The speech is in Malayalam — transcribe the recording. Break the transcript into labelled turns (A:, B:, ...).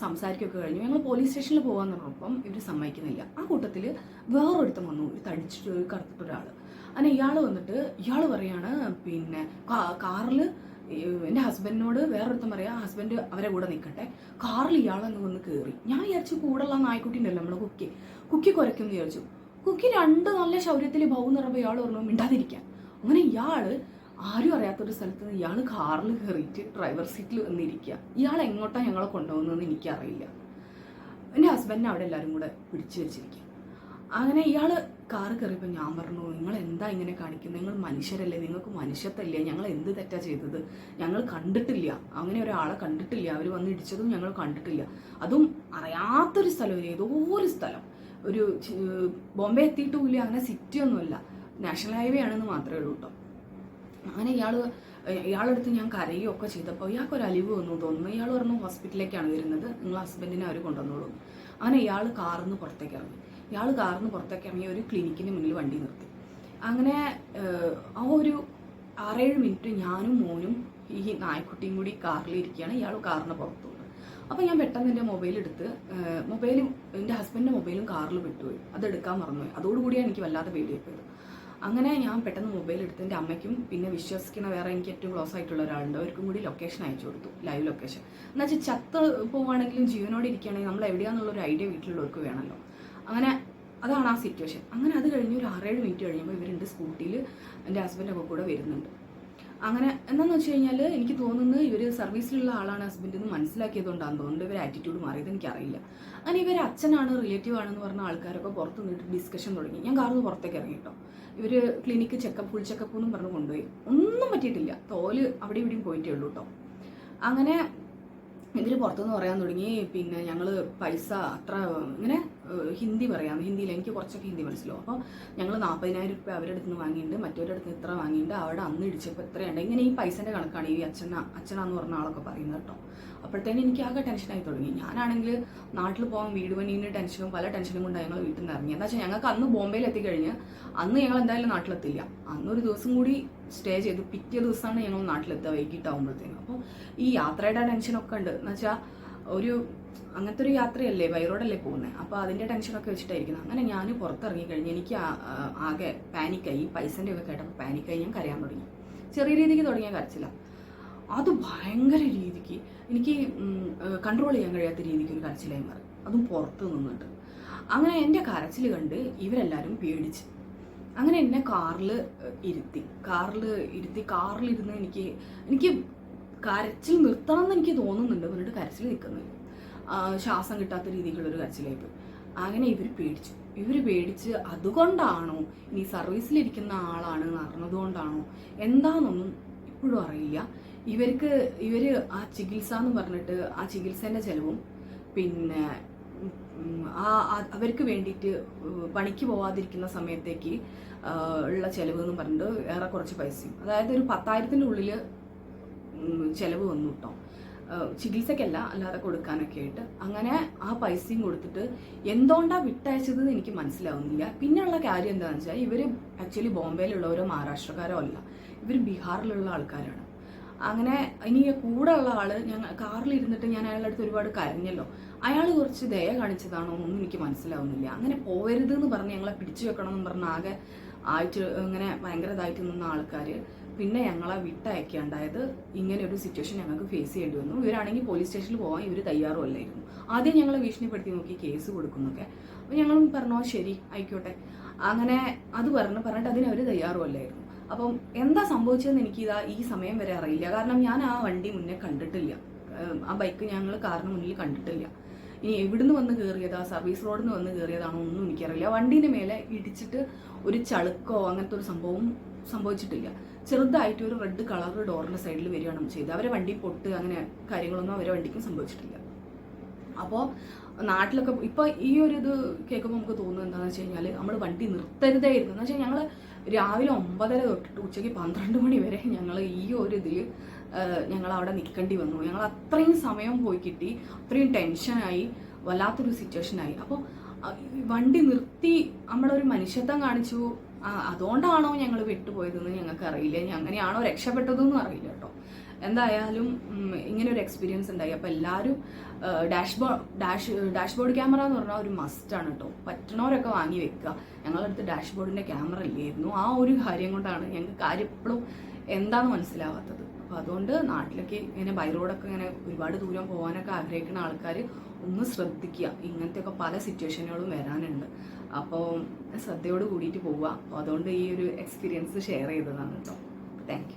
A: സംസാരിക്കുകയൊക്കെ കഴിഞ്ഞു. ഞങ്ങൾ പോലീസ് സ്റ്റേഷനിൽ പോകാൻ പറഞ്ഞപ്പം ഇവർ സമ്മതിക്കുന്നില്ല. ആ കൂട്ടത്തിൽ വേറൊരുത്തം വന്നു. ഒരു തടിച്ചിട്ട് ഒരു കറുത്തിട്ട് ഒരാൾ അങ്ങനെ ഇയാൾ വന്നിട്ട് ഇയാൾ പറയാണ് പിന്നെ കാറിൽ എന്റെ ഹസ്ബൻഡിനോട് വേറൊരുത്തം പറയാം ഹസ്ബൻഡ് അവരെ കൂടെ നിൽക്കട്ടെ കാറിൽ ഇയാളെന്ന് വന്ന് കയറി ഞാൻ വിചാരിച്ചു കൂടെയുള്ള നായ്ക്കുട്ടി ഉണ്ടല്ലോ നമ്മുടെ കുക്കി. കുക്കി കുരയ്ക്കുമെന്ന് വിചാരിച്ചു. കുക്കി രണ്ട് നല്ല ശൗര്യത്തിൽ ബഹു നിറമ്പോൾ ഇയാൾ പറഞ്ഞു മിണ്ടാതിരിക്കാൻ. അങ്ങനെ ഇയാൾ ആരും അറിയാത്തൊരു സ്ഥലത്ത് നിന്ന് ഇയാൾ കാറിൽ കയറിയിട്ട് ഡ്രൈവർ സീറ്റിൽ വന്നിരിക്കുക ഇയാൾ എങ്ങോട്ടാണ് ഞങ്ങളെ കൊണ്ടുപോകുന്നതെന്ന് എനിക്കറിയില്ല. എന്റെ ഹസ്ബൻഡിനെ അവിടെ എല്ലാവരും കൂടെ പിടിച്ചു വെച്ചിരിക്കും. അങ്ങനെ ഇയാൾ കാറ് കയറിയപ്പോൾ ഞാൻ പറഞ്ഞു നിങ്ങൾ എന്താ ഇങ്ങനെ കാണിക്കുന്നത് നിങ്ങൾ മനുഷ്യരല്ലേ? നിങ്ങൾക്ക് മനുഷ്യത്തല്ലേ ഞങ്ങൾ എന്ത് തെറ്റാ ചെയ്തത്? ഞങ്ങൾ കണ്ടിട്ടില്ല. അങ്ങനെ ഒരാളെ കണ്ടിട്ടില്ല. അവർ വന്ന് ഇടിച്ചതും ഞങ്ങൾ കണ്ടിട്ടില്ല. അതും അറിയാത്തൊരു സ്ഥലം ഏതോ ഒരു സ്ഥലം. ഒരു ബോംബെ എത്തിയിട്ടുമില്ല അങ്ങനെ സിറ്റി ഒന്നുമല്ല. നാഷണൽ ഹൈവേ ആണെന്ന് മാത്രമേ ഉള്ളൂ കേട്ടോ അങ്ങനെ ഇയാൾ ഇയാളെടുത്ത് ഞാൻ കരയുകയൊക്കെ ചെയ്തപ്പോൾ ഇയാൾക്ക് ഒരു അലിവ് വന്നു തോന്നുന്നു. ഇയാൾ പറഞ്ഞു ഹോസ്പിറ്റലിലേക്കാണ് വരുന്നത്. നിങ്ങൾ ഹസ്ബൻഡിനെ അവർ കൊണ്ടുവന്നോളൂ. അങ്ങനെ ഇയാൾ കാറിൽ നിന്ന് പുറത്തേക്ക് ഇറങ്ങി. ഇയാൾ കാറിൽ നിന്ന് പുറത്തേക്ക് ഇറങ്ങി ഒരു ക്ലിനിക്കിന് മുന്നിൽ വണ്ടി നിർത്തി. അങ്ങനെ ആ ഒരു ആറേഴ് മിനിറ്റ് ഞാനും മോനും ഈ നായ്ക്കുട്ടിയും കൂടി കാറിൽ ഇരിക്കുകയാണ്. ഇയാൾ കാറിന് പുറത്തു അപ്പോൾ ഞാൻ പെട്ടെന്ന് എന്റെ മൊബൈൽ എടുത്ത് മൊബൈലും എന്റെ ഹസ്ബൻഡിന്റെ മൊബൈലും കാറിൽ വിട്ടുപോയി. അതെടുക്കാൻ മറന്നുപോയി. അതോടുകൂടിയാണ് എനിക്ക് വല്ലാതെ പേടിയായിപ്പോയത് അങ്ങനെ ഞാൻ പെട്ടെന്ന് മൊബൈൽ എടുത്ത് എന്റെ അമ്മയ്ക്കും പിന്നെ വിശ്വസിക്കുന്ന വേറെ എനിക്ക് ഏറ്റവും ക്ലോസ് ആയിട്ടുള്ള ഒരാളുണ്ട്. അവർക്കും കൂടി ലൊക്കേഷൻ അയച്ചു കൊടുത്തു ലൈവ് ലൊക്കേഷൻ എന്ന് വെച്ചാൽ ചത്ത് പോവുകയാണെങ്കിലും ജീവനോടെ ഇരിക്കുകയാണെങ്കിൽ നമ്മൾ എവിടെയാണെന്നുള്ള ഒരു ഐഡിയ വീട്ടിലുള്ളവർക്ക് വേണമല്ലോ. അങ്ങനെ അതാണ് ആ സിറ്റുവേഷൻ അങ്ങനെ അത് കഴിഞ്ഞ് ഒരു ആറേഴ് മിനിറ്റ് കഴിയുമ്പോൾ ഇവരുണ്ട് സ്കൂട്ടിയിൽ എന്റെ ഹസ്ബൻഡൊക്കെ കൂടെ വരുന്നുണ്ട്. അങ്ങനെ എന്താണെന്ന് വെച്ച് കഴിഞ്ഞാൽ എനിക്ക് തോന്നുന്നത് ഇവർ സർവീസിലുള്ള ആളാണ് ഹസ്ബൻഡ് എന്ന് മനസ്സിലാക്കിയതുകൊണ്ടാണെന്ന് തോന്നുന്നത് ഇവർ ആറ്റിറ്റ്യൂഡ് മാറിയത് എനിക്കറിയില്ല. അങ്ങനെ ഇവർ അച്ഛനാണ് റിലേറ്റീവ് ആണെന്ന് പറഞ്ഞ ആൾക്കാരൊക്കെ പുറത്ത് നിന്നിട്ട് ഡിസ്കഷൻ തുടങ്ങി. ഞാൻ കാറിന് പുറത്തേക്ക് ഇറങ്ങി കേട്ടോ. ഇവർ ക്ലിനിക്ക് ചെക്കപ്പ് ഫുൾ ചെക്കപ്പ് എന്നും പറഞ്ഞ് കൊണ്ടുപോയി. ഒന്നും പറ്റിയിട്ടില്ല. തോൽ അവിടെ ഇവിടെയും പോയിട്ടേ ഉള്ളൂ കേട്ടോ. അങ്ങനെ ഇവർ പുറത്തുനിന്ന് പറയാൻ തുടങ്ങി. പിന്നെ ഞങ്ങൾ പൈസ അത്ര ഇങ്ങനെ ഹിന്ദി പറയാം. ഹിന്ദിയിൽ എനിക്ക് കുറച്ചൊക്കെ ഹിന്ദി മനസ്സിലാവും. അപ്പോൾ ഞങ്ങൾ നാൽപ്പതിനായിരം രൂപ അവരുടെ അടുത്ത് നിന്ന് വാങ്ങിയിട്ടുണ്ട്. മറ്റവരുടെ അടുത്ത് ഇത്ര വാങ്ങിയിട്ടുണ്ട്. അവിടെ അന്ന് ഇടിച്ചപ്പോൾ എത്രയുണ്ട് ഇങ്ങനെ ഈ പൈസേന്റെ കണക്കാണ് ഈ അച്ഛന അച്ഛനാന്ന് പറഞ്ഞ ആളൊക്കെ പറയുന്നത് കേട്ടോ. അപ്പോഴത്തേനും എനിക്ക് ആകെ ടെൻഷനായി തുടങ്ങി. ഞാനാണെങ്കിൽ നാട്ടിൽ പോകാൻ വീട് പണീന്റെ ടെൻഷനും പല ടെൻഷനും കൊണ്ട് ഞങ്ങൾ വീട്ടിൽ നിന്ന് ഇറങ്ങി എന്താ വെച്ചാൽ ഞങ്ങൾക്ക് അന്ന് ബോംബെയിൽ എത്തിക്കഴിഞ്ഞ് അന്ന് ഞങ്ങൾ എന്തായാലും നാട്ടിലെത്തില്ല. അന്നൊരു ദിവസം കൂടി സ്റ്റേ ചെയ്തു. പിറ്റേ ദിവസമാണ് ഞങ്ങൾ നാട്ടിലെത്തുക വൈകിട്ടാകുമ്പോഴത്തേനും അപ്പോൾ ഈ യാത്രയുടെ ടെൻഷനൊക്കെ ഉണ്ട്. എന്ന് വെച്ചാൽ ഒരു അങ്ങനത്തെ ഒരു യാത്രയല്ലേ വൈറോഡല്ലേ പോകുന്നത് അപ്പോൾ അതിന്റെ ടെൻഷനൊക്കെ വെച്ചിട്ടായിരിക്കുന്നത് അങ്ങനെ ഞാൻ പുറത്തിറങ്ങി കഴിഞ്ഞ് എനിക്ക് ആകെ പാനിക്കായി പൈസന്റെ ഒക്കെ കേട്ടപ്പോൾ പാനിക്കായി ഞാൻ കരയാൻ തുടങ്ങി. ചെറിയ രീതിക്ക് തുടങ്ങിയ കരച്ചില്ല അത് ഭയങ്കര രീതിക്ക് എനിക്ക് കൺട്രോൾ ചെയ്യാൻ കഴിയാത്ത രീതിക്ക് ഒരു കരച്ചിലായി മാറി. അതും പുറത്ത് നിന്നിട്ട്. അങ്ങനെ എന്റെ കരച്ചിൽ കണ്ട് ഇവരെല്ലാവരും പേടിച്ച്. അങ്ങനെ എന്നെ കാറിൽ ഇരുത്തി. കാറിൽ ഇരുത്തി കാറിൽ കാറിലിരുന്ന് എനിക്ക് എനിക്ക് കരച്ചിൽ നിർത്തണം എന്ന് എനിക്ക് തോന്നുന്നുണ്ട്. എന്നിട്ട് കരച്ചിൽ നിൽക്കുന്നില്ല. ശ്വാസം കിട്ടാത്ത രീതിയിലുള്ളൊരു കരച്ചിലായിപ്പോയി അങ്ങനെ ഇവർ പേടിച്ചു. ഇവർ പേടിച്ച് അതുകൊണ്ടാണോ ഇനി സർവീസിലിരിക്കുന്ന ആളാണ് അറിഞ്ഞതുകൊണ്ടാണോ എന്താണെന്നൊന്നും ഇപ്പോഴും അറിയില്ല. ഇവർക്ക് ഇവർ ആ ചികിത്സ എന്ന് പറഞ്ഞിട്ട് ആ ചികിത്സേന്റെ ചിലവും പിന്നെ ആ അവർക്ക് വേണ്ടിയിട്ട് പണിക്ക് പോവാതിരിക്കുന്ന സമയത്തേക്ക് ഉള്ള ചെലവ് എന്ന് പറഞ്ഞിട്ട് ഏറെ കുറച്ച് പൈസയും. അതായത് ഒരു പത്തായിരത്തിന്റെ ഉള്ളിൽ ചെലവ് വന്നു കേട്ടോ ചികിത്സക്കല്ല അല്ലാതെ കൊടുക്കാനൊക്കെ ആയിട്ട്. അങ്ങനെ ആ പൈസയും കൊടുത്തിട്ട് എന്തുകൊണ്ടാണ് വിട്ടയച്ചത് എനിക്ക് മനസ്സിലാവുന്നില്ല. പിന്നെയുള്ള കാര്യം എന്താണെന്ന് വെച്ചാൽ ഇവർ ആക്ച്വലി ബോംബെയിലുള്ളവരോ മഹാരാഷ്ട്രക്കാരോ അല്ല. ഇവർ ബീഹാറിലുള്ള ആൾക്കാരാണ്. അങ്ങനെ ഇനി കൂടെ ഉള്ള ആൾ ഞങ്ങൾ കാറിൽ ഇരുന്നിട്ട് ഞാൻ അയാളുടെ അടുത്ത് ഒരുപാട് കരഞ്ഞല്ലോ. അയാൾ കുറച്ച് ദയ കാണിച്ചതാണോ ഒന്നും എനിക്ക് മനസ്സിലാവുന്നില്ല. അങ്ങനെ പോവരുത് എന്ന് പറഞ്ഞ് ഞങ്ങളെ പിടിച്ചു വെക്കണം എന്ന് പറഞ്ഞ ആകെ ആയിട്ട് ഇങ്ങനെ ഭയങ്കര ഇതായിട്ട് നിന്ന ആൾക്കാർ പിന്നെ ഞങ്ങളെ വിട്ടയക്കുകയുണ്ടായത് ഇങ്ങനെ ഒരു സിറ്റുവേഷൻ ഞങ്ങൾക്ക് ഫേസ് ചെയ്യേണ്ടി വന്നു. ഇവരാണെങ്കിൽ പോലീസ് സ്റ്റേഷനിൽ പോകാൻ ഇവർ തയ്യാറും അല്ലായിരുന്നു. ആദ്യം ഞങ്ങളെ ഭീഷണിപ്പെടുത്തി നോക്കി കേസ് കൊടുക്കുന്നൊക്കെ. അപ്പോൾ ഞങ്ങളും പറഞ്ഞോ ശരി ആയിക്കോട്ടെ. അങ്ങനെ അത് പറഞ്ഞു പറഞ്ഞിട്ട് അതിന് അവർ തയ്യാറും അല്ലായിരുന്നു. അപ്പം എന്താ സംഭവിച്ചതെന്ന് എനിക്ക് ഇതാ ഈ സമയം വരെ അറിയില്ല. കാരണം ഞാൻ ആ വണ്ടി മുന്നേ കണ്ടിട്ടില്ല. ആ ബൈക്ക് ഞങ്ങൾ കാറിന് മുന്നിൽ കണ്ടിട്ടില്ല. ഇനി എവിടുന്ന് വന്ന് കയറിയതാ സർവീസ് റോഡിൽ നിന്ന് വന്ന് കയറിയതാണോ ഒന്നും എനിക്കറിയില്ല. വണ്ടീന്റെ മേലെ ഇടിച്ചിട്ട് ഒരു ചളുക്കോ അങ്ങനത്തെ ഒരു സംഭവം സംഭവിച്ചിട്ടില്ല. ചെറുതായിട്ട് ഒരു റെഡ് കളർ ഡോറിന്റെ സൈഡിൽ വരികയാണ് ചെയ്തത്. അവരെ വണ്ടി പൊട്ട് അങ്ങനെ കാര്യങ്ങളൊന്നും അവരെ വണ്ടിക്കും സംഭവിച്ചിട്ടില്ല. അപ്പോൾ നാട്ടിലൊക്കെ ഇപ്പോൾ ഈ ഒരു ഇത് കേൾക്കുമ്പോൾ നമുക്ക് തോന്നുന്നത് എന്താണെന്ന് വെച്ച് കഴിഞ്ഞാൽ നമ്മൾ വണ്ടി നിർത്തരുതായിരുന്നു. എന്ന് വെച്ചാൽ ഞങ്ങൾ രാവിലെ ഒമ്പതര തൊട്ടിട്ട് ഉച്ചയ്ക്ക് പന്ത്രണ്ട് മണി വരെ ഞങ്ങൾ ഈ ഒരു ഇതിൽ ഞങ്ങൾ അവിടെ നിൽക്കേണ്ടി വന്നു. ഞങ്ങൾ അത്രയും സമയം പോയി കിട്ടി. അത്രയും ടെൻഷനായി വല്ലാത്തൊരു സിറ്റുവേഷനായി അപ്പോൾ വണ്ടി നിർത്തി നമ്മളൊരു മനുഷ്യത്വം കാണിച്ചു. അതുകൊണ്ടാണോ ഞങ്ങൾ വിട്ടുപോയതെന്ന് ഞങ്ങൾക്ക് അറിയില്ല അങ്ങനെയാണോ രക്ഷപ്പെട്ടതെന്നും അറിയില്ല കേട്ടോ. എന്തായാലും ഇങ്ങനെ ഒരു എക്സ്പീരിയൻസ് ഉണ്ടായി. അപ്പോൾ എല്ലാവരും ഡാഷ്ബോർഡ് ഡാഷ് ഡാഷ്ബോർഡ് ക്യാമറ എന്ന് പറഞ്ഞാൽ ഒരു മസ്റ്റാണ് കേട്ടോ. പറ്റണവരൊക്കെ വാങ്ങി വെക്കുക. ഞങ്ങളുടെ ഞങ്ങളടുത്ത് ഡാഷ്ബോർഡിന്റെ ക്യാമറ ഇല്ലായിരുന്നു. ആ ഒരു കാര്യം കൊണ്ടാണ് ഞങ്ങൾക്ക് കാര്യം ഇപ്പോഴും എന്താണെന്ന് മനസ്സിലാവാത്തത്. അപ്പോൾ അതുകൊണ്ട് നാട്ടിലൊക്കെ ഇങ്ങനെ ബൈ റോഡൊക്കെ ഇങ്ങനെ ഒരുപാട് ദൂരം പോകാനൊക്കെ ആഗ്രഹിക്കുന്ന ആൾക്കാർ ഒന്ന് ശ്രദ്ധിക്കുക. ഇങ്ങനത്തെയൊക്കെ പല സിറ്റുവേഷനുകളും വരാനുണ്ട്. അപ്പോൾ ശ്രദ്ധയോട് കൂടിയിട്ട് പോവുക. അപ്പോൾ അതുകൊണ്ട് ഈ ഒരു എക്സ്പീരിയൻസ് ഷെയർ ചെയ്തതാണ് കേട്ടോ താങ്ക്